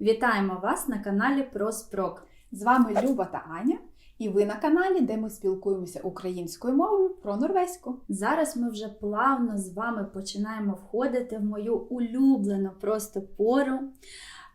Вітаємо вас на каналі Проспрок. З вами Люба та Аня, і ви на каналі, де ми спілкуємося українською мовою про норвезьку. Зараз ми вже плавно з вами починаємо входити в мою улюблену просто пору.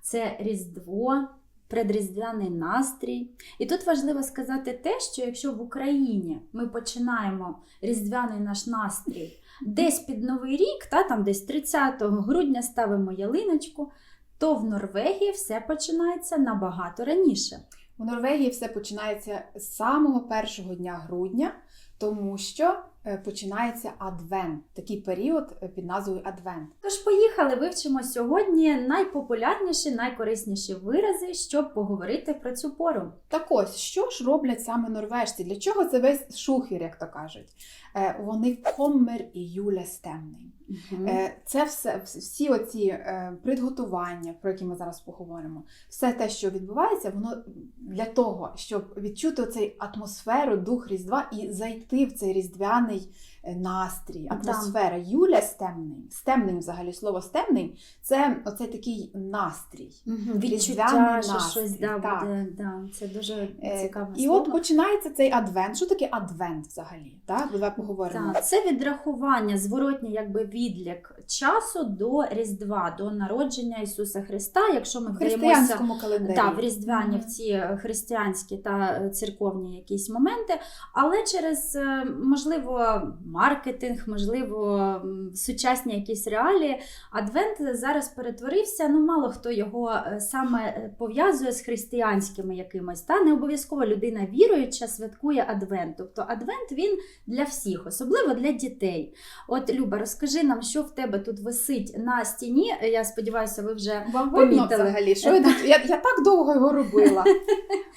Це Різдво, предріздвяний настрій. І тут важливо сказати те, що якщо в Україні ми починаємо різдвяний наш настрій десь під Новий рік, та там десь 30 грудня ставимо ялиночку, то в Норвегії все починається набагато раніше. У Норвегії все починається з самого першого дня грудня, тому що е, починається адвент, такий період е, під назвою Адвент. Тож поїхали, вивчимо сьогодні найпопулярніші, найкорисніші вирази, щоб поговорити про цю пору. Так ось, що ж роблять саме норвежці? Для чого це весь шухер, як то кажуть? Е, Вони коммер і юля стемний. Е, Це все, всі оці приготування, підготування, про які ми зараз поговоримо, все те, що відбувається, воно для того, щоб відчути цей атмосферу, дух Різдва і зайти в цей різдвяний настрій, Да. атмосфера. Юля стемний. Стемний, взагалі, слово стемний це оцей такий настрій. Відчуття, Різдвяний що настрій, щось да, так. буде. Да, це дуже Е, цікаве І слово. от починається цей адвент. Що таке адвент взагалі? Так? Давай поговоримо. Так, це відрахування, зворотній якби відлік часу до Різдва, до народження Ісуса Христа. Якщо ми В християнському календарі. та, в різдвяні, в ці християнські та церковні якісь моменти, але через е, можливо маркетинг, можливо, сучасні якісь реалії, адвент зараз перетворився. Ну, мало хто його е, саме е, пов'язує з християнськими якимось. Та не обов'язково людина віруюча святкує адвент. Тобто адвент він для всіх, особливо для дітей. От Люба, розкажи нам, що в тебе тут висить на стіні. Я сподіваюся, ви вже Вам Помітили. взагалі, що я, я, я так довго його робила.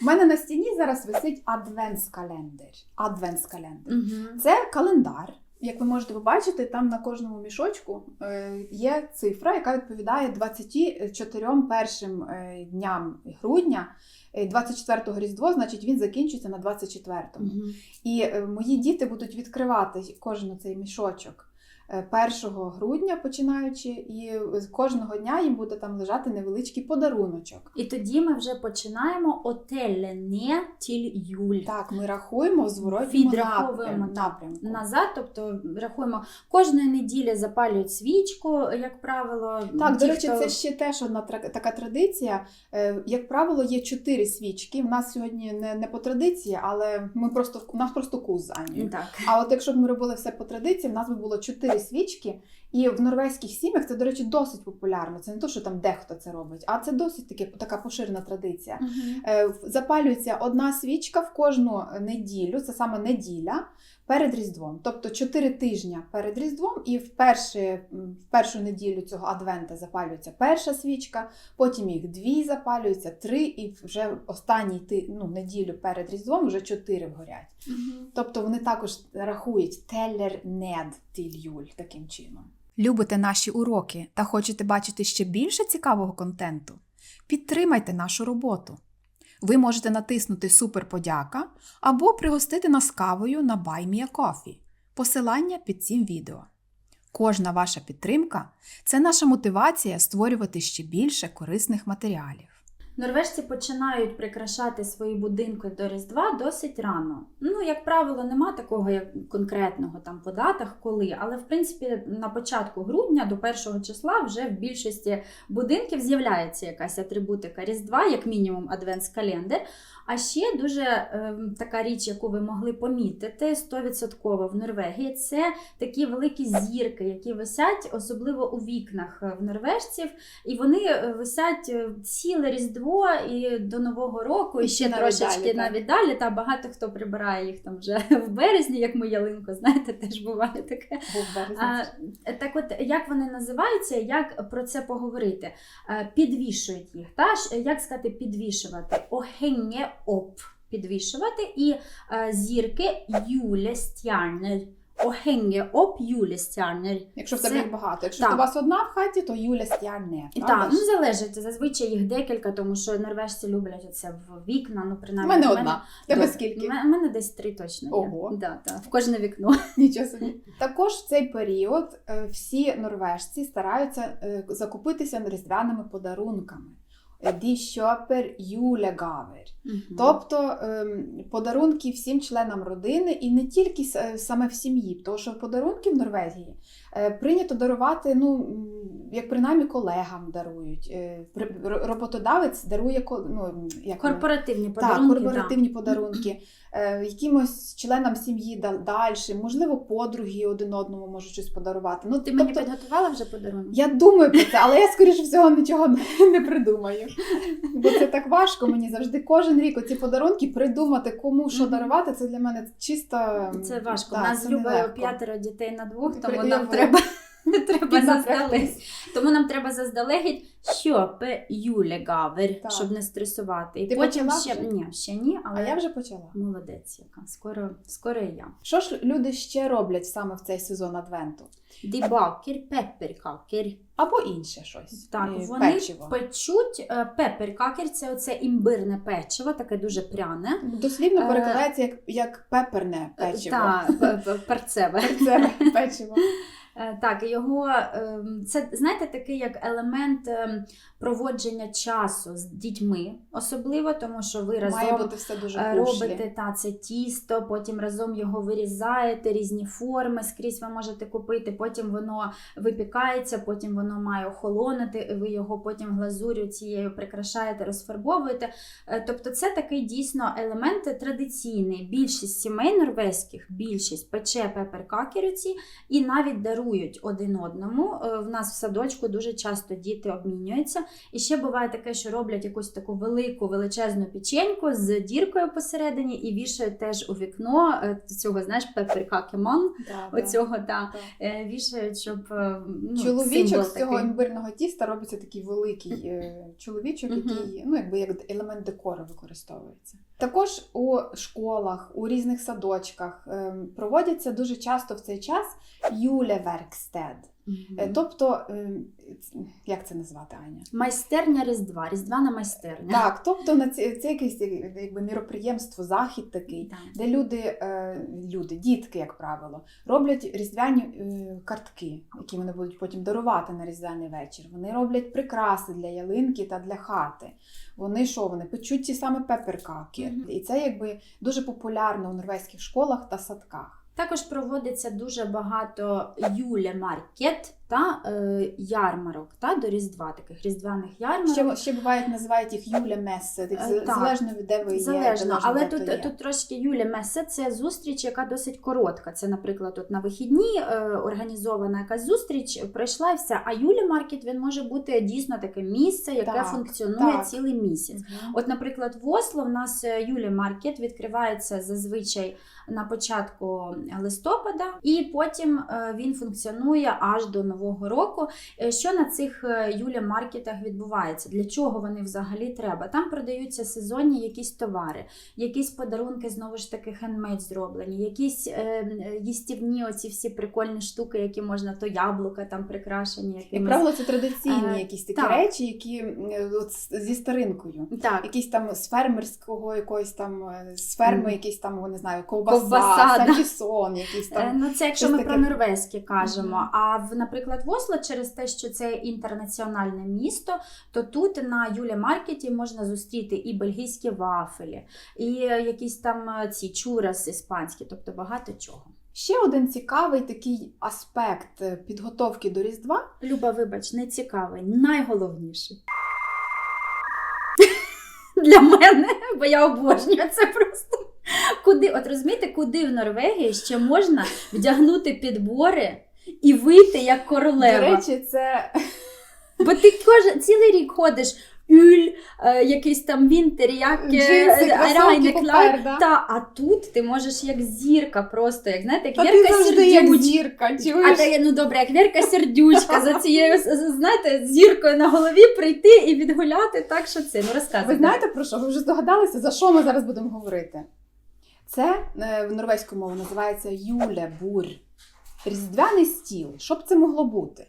У мене на стіні зараз висить адвентскалендар. Адвентскалендар. Мгм. Це календар. Як ви можете побачити, там на кожному мішочку е, є цифра, яка відповідає 24 першим е, дням грудня. Е, 24-го Різдво, значить, він закінчується на 24-му. Угу. І е, мої діти будуть відкривати кожен цей мішочок е, 1 грудня починаючи, і з кожного дня їм буде там лежати невеличкий подаруночок. І тоді ми вже починаємо отелене тіль юль. Так, ми рахуємо в зворотньому Відраховуємо, напрям- напрямку. Назад, тобто рахуємо, кожної неділі запалюють свічку, як правило. Так, Ті, до речі, хто- це ще теж одна така традиція. Е, Як правило, є чотири свічки. У нас сьогодні не, не по традиції, але ми просто у нас просто куз з Анією. Так. А от якщо б ми робили все по традиції, в нас би було чотири свічки. І в норвезьких сім'ях це, до речі, досить популярно. Це не то, що там дехто це робить, а це досить таки, така поширена традиція. Мгм. Е, в- Запалюється одна свічка в кожну неділю, це саме неділя перед Різдвом. Тобто чотири тижні перед Різдвом, і в, перші, в першу неділю цього адвента запалюється перша свічка, потім їх дві запалюються, три, і вже останній ти- ну, неділю перед Різдвом вже чотири вгорять. Мгм. Тобто вони також рахують телер нед тіль юль таким чином. Любите наші уроки та хочете бачити ще більше цікавого контенту? Підтримайте нашу роботу. Ви можете натиснути Супер подяка або пригостити нас кавою на Buy Coffee. Посилання під цим відео. Кожна ваша підтримка це наша мотивація створювати ще більше корисних матеріалів. Норвежці починають прикрашати свої будинки до Різдва досить рано. Ну, як правило, нема такого як конкретного там по датах, коли, але в принципі на початку грудня до першого числа вже в більшості будинків з'являється якась атрибутика Різдва, як мінімум адвентс-календар. А ще дуже ем, така річ, яку ви могли помітити 100% в Норвегії, це такі великі зірки, які висять особливо у вікнах е, в норвежців, і вони е, висять е, ціле Різдво і до Нового року, і, І ще трошечки далі, так. навіть далі. Та багато хто прибирає їх там вже в березні, як ми ялинку, знаєте, теж буває таке. А, так от, як вони називаються, як про це поговорити? Е, Підвішують їх. Та? Ж, Як сказати підвішувати? Охенє оп. Підвішувати. І е, зірки юлестярнер. Охенє оп юлестярнер. Якщо в тебе їх багато. Якщо так. у вас одна в хаті, то Юля стягне. Так, ну залежить. Зазвичай їх декілька, тому що норвежці люблять оце в вікна. Ну, У принаймні, мене одна. Тебе Добре. скільки? У мене- десь три точно є. Да, да, в кожне вікно. Нічого собі. Також в цей період е, всі норвежці стараються е, закупитися різдвяними подарунками. Die Köper Julegaver. Мгм. Тобто ем, подарунки всім членам родини і не тільки е, саме в сім'ї, тому що подарунки в Норвегії е, прийнято дарувати, ну як принаймні колегам дарують. Е, Роботодавець дарує ну, як? Корпоративні так, подарунки. корпоративні подарунки, е, якимось членам сім'ї далі, можливо, подруги один одному можуть щось подарувати. Ну, Ти мені тобто, підготувала вже подарунок? я думаю про це, але я, скоріше всього, нічого не придумаю. Бо це так важко мені завжди. Кожен рік оці подарунки придумати, кому що дарувати, це для мене чисто. Це важко. да, У нас нелегко. п'ятеро дітей на двох, тому нам я треба, треба заздалегідь. Тому нам треба заздалегідь, що юлегавер, Так. щоб не стресувати. І Ти потім почала ще вже? ні, ще ні, але А я вже почала. молодець, яка скоро, скоро і я. Що ж люди ще роблять саме в цей сезон Адвенту? Дібакер, пепперкакер. Або інше щось. Так, Е, вони печиво. печуть е, пепперкакер, це оце імбирне печиво, таке дуже пряне. Дослівно Е, перекладається як, як пеперне печиво. Так, перцеве. Це печиво. Е, Так, його ем, це знаєте такий як елемент ем, проводження часу з дітьми, особливо тому, що ви разом Має бути все дуже е, робите та це тісто, потім разом його вирізаєте, різні форми скрізь ви можете купити. Потім воно випікається, потім воно має охолонути. Ви його потім глазурю цією прикрашаєте, розфарбовуєте. Е, Тобто, це такий дійсно елемент традиційний. Більшість сімей норвезьких, більшість пече пеперкакерці і навіть дарують один одному. Е, В нас в садочку дуже часто діти обмінюються. І ще буває таке, що роблять якусь таку велику величезну печеньку з діркою посередині і вішають теж у вікно е, цього, знаєш, пеперкакемон. Да, да. Оцього та Так. е, вішають, щоб е, ну, Чоловічок з цього імбирного тіста робиться такий великий чоловічок, який ну, якби як елемент декору використовується. Також у школах, у різних садочках е, проводяться дуже часто в цей час юлеверкстед. Е, Тобто, е, як це назвати, Аня? Майстерня Різдва, Різдвяна майстерня. Так, тобто на це, це якесь якби міроприємство, захід такий. Так. Де люди, е, люди, дітки, як правило, роблять різдвяні е, картки, які вони будуть потім дарувати на різдвяний вечір. Вони роблять прикраси для ялинки та для хати. Вони що? Вони печуть ті саме пеперкаки. Мгм. І це якби дуже популярно у норвезьких школах та садках. Також проводиться дуже багато юле-маркет та е, ярмарок та, до Різдва, таких різдвяних ярмарок. Ще, ще бувають, називають їх юля Е, так. залежно від де ви є. Залежно, але тут, є. тут трошки Юля Месе це зустріч, яка досить коротка. Це, наприклад, от на вихідні е, організована якась зустріч, пройшла і все. А Юля Маркет він може бути дійсно таке місце, яке Так, функціонує так. цілий місяць. Мгм. От, наприклад, в Осло в нас е, Юлі Маркет відкривається зазвичай на початку листопада, і потім е, він функціонує аж до Нового року. Е, Що на цих е, Юлі Маркетах відбувається? Для чого вони взагалі треба? Там продаються сезонні якісь товари, якісь подарунки знову ж таки хендмейд зроблені, якісь е, е, їстівні оці всі прикольні штуки, які можна то яблука там прикрашені. Як правило, це традиційні Е, якісь такі так. речі, які от зі старинкою. Так, Якісь там з фермерського, якоїсь там з ферми, Мгм. якісь там, не знаю, ковбаса, Ковбаса, да. якісь там. Ну, це якщо ми про таке. норвезьке кажемо. Мгм. А в, наприклад, в Осло, через те, що це інтернаціональне місто, то тут на Юлі Маркеті можна зустріти і бельгійські вафелі, і е, якісь там е, ці чурас іспанські, тобто багато чого. Ще один цікавий такий аспект е, підготовки до Різдва. Люба, вибач, не цікавий, найголовніший. Для мене, бо я обожнюю це просто. Куди, от розумієте, куди в Норвегії ще можна вдягнути підбори і вийти як королева? До речі, це Бо ти кожен цілий рік ходиш юль, е, якийсь там вінтер, як е, Клайд. да? Та, а тут ти можеш як зірка просто, як знаєте, як Вірка Сердючка. А та, ну добре, як Вірка Сердючка за цією знаєте, зіркою на голові прийти і відгуляти, так що це ну розказуй. Ви знаєте про що? Ви вже здогадалися, за що ми зараз будемо говорити? Це е, в норвезьку мову називається юлебур. Різдвяний стіл. Що б це могло бути?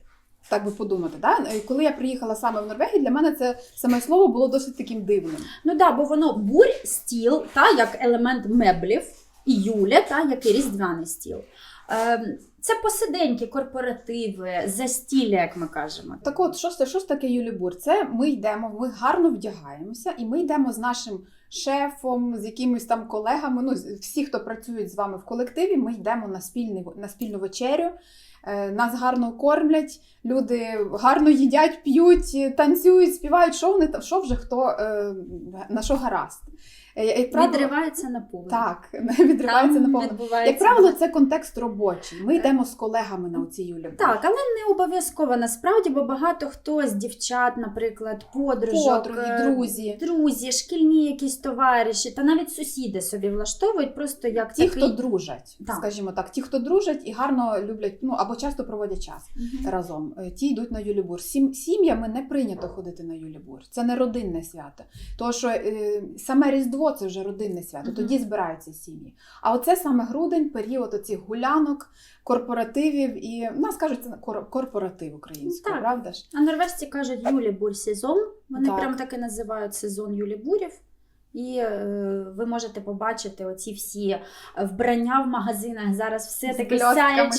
Так би подумати, да? Е, коли я приїхала саме в Норвегію, для мене це саме слово було досить таким дивним. Ну да, бо воно бурь, стіл, та як елемент меблів, і юля, та як і різдвяний стіл. Ем, Це посиденьки, корпоративи, застілля, як ми кажемо. Так от, що що ж таке юлібур? Це ми йдемо, ми гарно вдягаємося, і ми йдемо з нашим шефом, з якимись там колегами. Ну, всі, хто працюють з вами в колективі, ми йдемо на, спільний, на спільну вечерю. Е, Нас гарно кормлять, люди гарно їдять, п'ють, танцюють, співають, що вони що вже хто е, на що гаразд. Е, Як правило, Відривається на повну. так, відривається на повну. Як правило, це контекст робочий. Ми йдемо з колегами на оці юлібур. Так, але не обов'язково насправді, бо багато хто з дівчат, наприклад, подружок, Подруги, е, друзі. друзі, шкільні якісь товариші, та навіть сусіди собі влаштовують просто як Ті, такий... хто дружать, Так. скажімо так, ті, хто дружать і гарно люблять, ну або часто проводять час Мгм. разом. е, Ті йдуть на Юлібур. Сім, сім'ями не прийнято ходити на Юлібур. Це не родинне свято. Тому що е, саме Різдво це вже родинне свято. Тоді збираються сім'ї. А оце саме грудень, період оцих гулянок, корпоративів і в нас кажуть, це кор- корпоратив українською, правда ж? А норвежці кажуть Юлібур сезон. Вони Так. прям так і називають сезон Юлібурів. І е, ви можете побачити оці всі вбрання в магазинах. Зараз все таке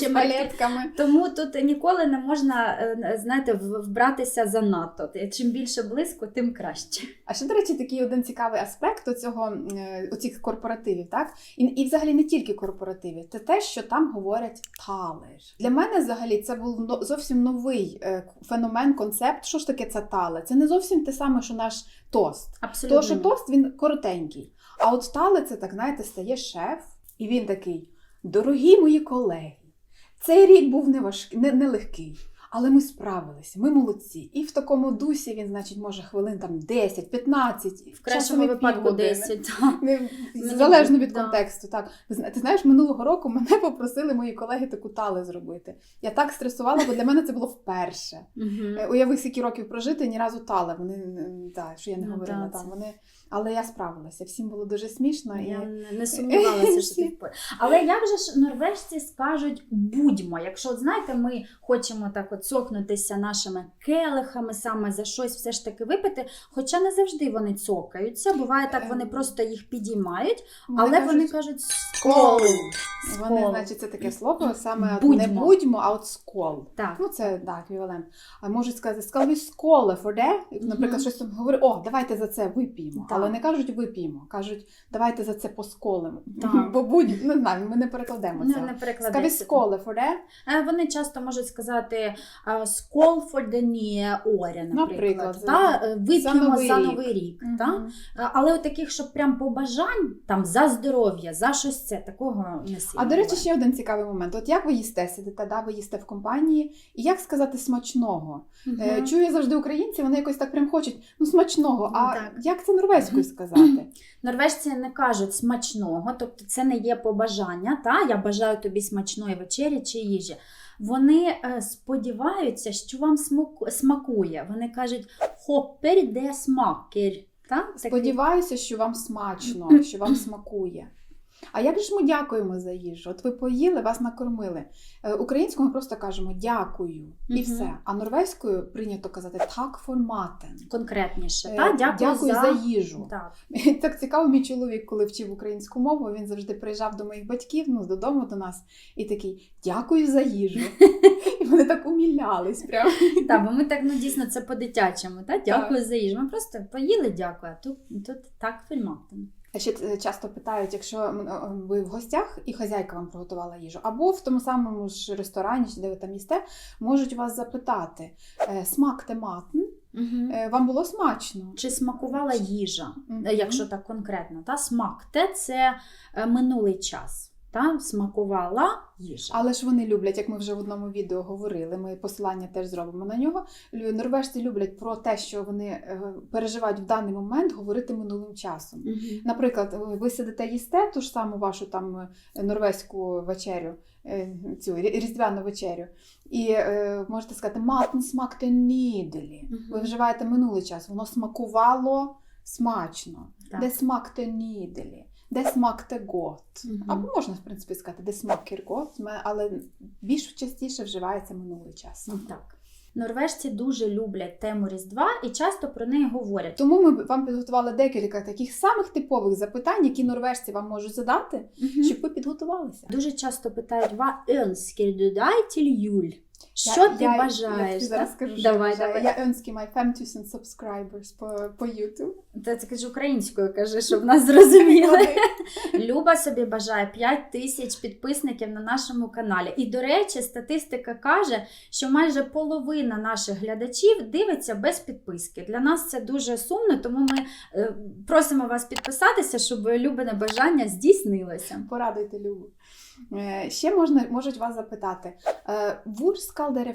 палетками. Тому тут ніколи не можна е, знаєте, вбратися занадто. Чим більше близько, тим краще. А ще, до речі, такий один цікавий аспект оцього, е, оцих корпоративів, так? І, і взагалі не тільки корпоративів, це те, що там говорять талер. Для мене взагалі це був зовсім новий феномен, концепт. Що ж таке це тале? Це не зовсім те саме, що наш тост. Абсолютно. Тому що тост він коротенький. А от стали це так, знаєте, стає шеф, і він такий: дорогі мої колеги, цей рік був неваж... не, нелегкий. Але ми справилися, ми молодці. І в такому дусі він, значить, може хвилин там 10, 15, в кращому випадку 10. Не, залежно від да. контексту. Так. Ти знаєш, минулого року мене попросили мої колеги таку тали зробити. Я так стресувала, бо для мене це було вперше. Е, Уяви, скільки років прожити, ні разу тали. Вони м, так, що я не Ну, говорила там. Вони, але я справилася. Всім було дуже смішно. Я І... не- сумнівалася, що ти впор- Але як же ж норвежці скажуть будьмо? Якщо от, знаєте, ми хочемо так от цокнутися нашими келихами саме за щось все ж таки випити, хоча не завжди вони цокаються. Буває так, вони Ем. просто їх підіймають, але вони кажуть, кажуть скол. скол. Вони, значить, це таке слово саме от не Будьмо. будьмо, а от скол. Так. Ну, це да, еквівалент. А можуть сказати, скали сколе that. Наприклад, Мгм. щось там говорить, о, давайте за це вип'ємо. Але не кажуть вип'ємо, кажуть, давайте за це посколимо. Бо будь, не знаю, ми не перекладемо Ну, це. перекладеться. сколе that. Е, Вони часто можуть сказати скол new order, наприклад. Та, е, вип'ємо за новий рік. Та? Е, Але от таких, щоб прям побажань там за здоров'я, за щось це, такого не сильно. А до речі, ще один цікавий момент. От як ви їсте, сидите, да, ви їсте в компанії, і як сказати смачного? Чую завжди українці, вони якось так прям хочуть, ну смачного. А як це норвезькою сказати? Норвежці не кажуть смачного, тобто це не є побажання. Та я бажаю тобі смачної вечері чи їжі. Вони е, сподіваються, що вам смакує. Вони кажуть хопер де смакер. Та? Сподіваюся, що вам смачно, що вам смакує. А як же ж ми дякуємо за їжу? От ви поїли, вас накормили. Е, Українською ми просто кажемо дякую і Мгм. все. А норвезькою прийнято казати так maten. конкретніше. Е, Та? Дякую, Дякую за... за їжу. Так. Так цікаво, мій чоловік, коли вчив українську мову, він завжди приїжджав до моїх батьків, ну, додому до нас, і такий дякую за їжу. І вони так умілялись прямо. Та, бо ми так ну дійсно це по-дитячому. Дякую за їжу. Ми просто поїли, дякую. А тут, тут так фільматимо. Ще е, часто питають, якщо м, е, ви в гостях і хазяйка вам приготувала їжу, або в тому самому ж ресторані, чи де ви там їсте, можуть вас запитати: е, смак тематн, Угу. Е, вам було смачно? Чи смакувала їжа. Е, якщо так конкретно, та смак те це е, минулий час. Та смакувала їжа. Але ж вони люблять, як ми вже в одному відео говорили. Ми посилання теж зробимо на нього. Норвежці люблять про те, що вони е, переживають в даний момент, говорити минулим часом. Мгм. Наприклад, ви- ви сидите їсте ту ж саму вашу там е, норвезьку вечерю, е, цю різдвяну вечерю, і е, можете сказати матн смакте ніделі. Мгм. Ви вживаєте минулий час, воно смакувало смачно. Так. Де смакте ніделі, де смакте гот. Або можна, в принципі, сказати, де смакер гот, але більш частіше вживається минулий час. Ну, так. Норвежці дуже люблять тему Різдва і часто про неї говорять. Тому ми вам підготували декілька таких самих типових запитань, які норвежці вам можуть задати, Мгм. щоб ви підготувалися. Дуже часто питають Ва önsker Що Я- ти я, бажаєш? Я зараз скажу, що Давай, я бажаю. давай. Я önskar my 5000 subscribers по, по YouTube. Та це кажу українською, кажи, щоб нас зрозуміли. Люба собі бажає 5 тисяч підписників на нашому каналі. І, до речі, статистика каже, що майже половина наших глядачів дивиться без підписки. Для нас це дуже сумно, тому ми е, просимо вас підписатися, щоб любине бажання здійснилося. Порадуйте Любу. Е, Ще можна, можуть вас запитати: е,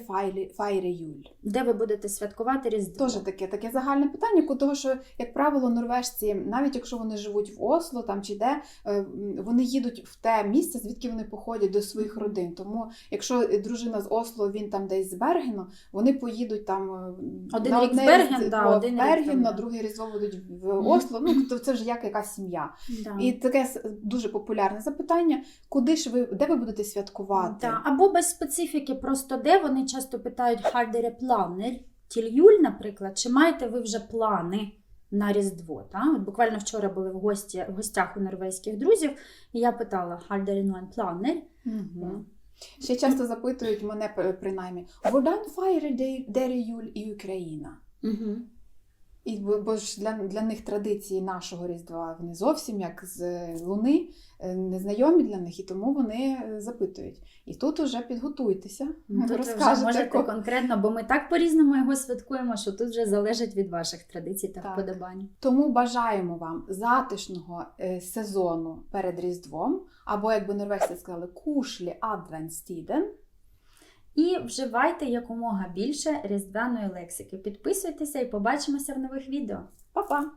feire, feire jul? Де ви будете святкувати Різдво? Теж таке, таке загальне питання, того, що, як правило, норвежці, навіть якщо вони живуть в Осло там чи де, е, вони їдуть в те місце, звідки вони походять до своїх родин. Тому, якщо дружина з Осло, він там десь з Бергену, вони поїдуть там Один на рік одне в Берген, да, в один рік Берген, там, на друге різдво будуть в. Осло. Ну то це ж як якась сім'я. Да. І таке дуже популярне запитання: куди ж ви де ви будете святкувати? Да. Або без специфіки, просто де вони часто питають «Har планер тільюль, наприклад, чи маєте ви вже плани на Різдво? Та? От буквально вчора були в, гості, в гостях у норвезьких друзів, і я питала «Har noen планер?» Мгм. Ще часто запитують мене принаймні, feirer de- dere jul Україна? Угу. І бо, ж для, для них традиції нашого Різдва вони зовсім як з Луни е, незнайомі для них, і тому вони е, запитують. І тут уже підготуйтеся, Ну, Тут ви вже можете конкретно, бо ми так по-різному його святкуємо, що тут вже залежить від ваших традицій та Так. вподобань. Тому бажаємо вам затишного е, сезону перед Різдвом, або, як би норвежці сказали, кушлі адвенстіден. І вживайте якомога більше різдвяної лексики. Підписуйтеся і побачимося в нових відео. Па-па!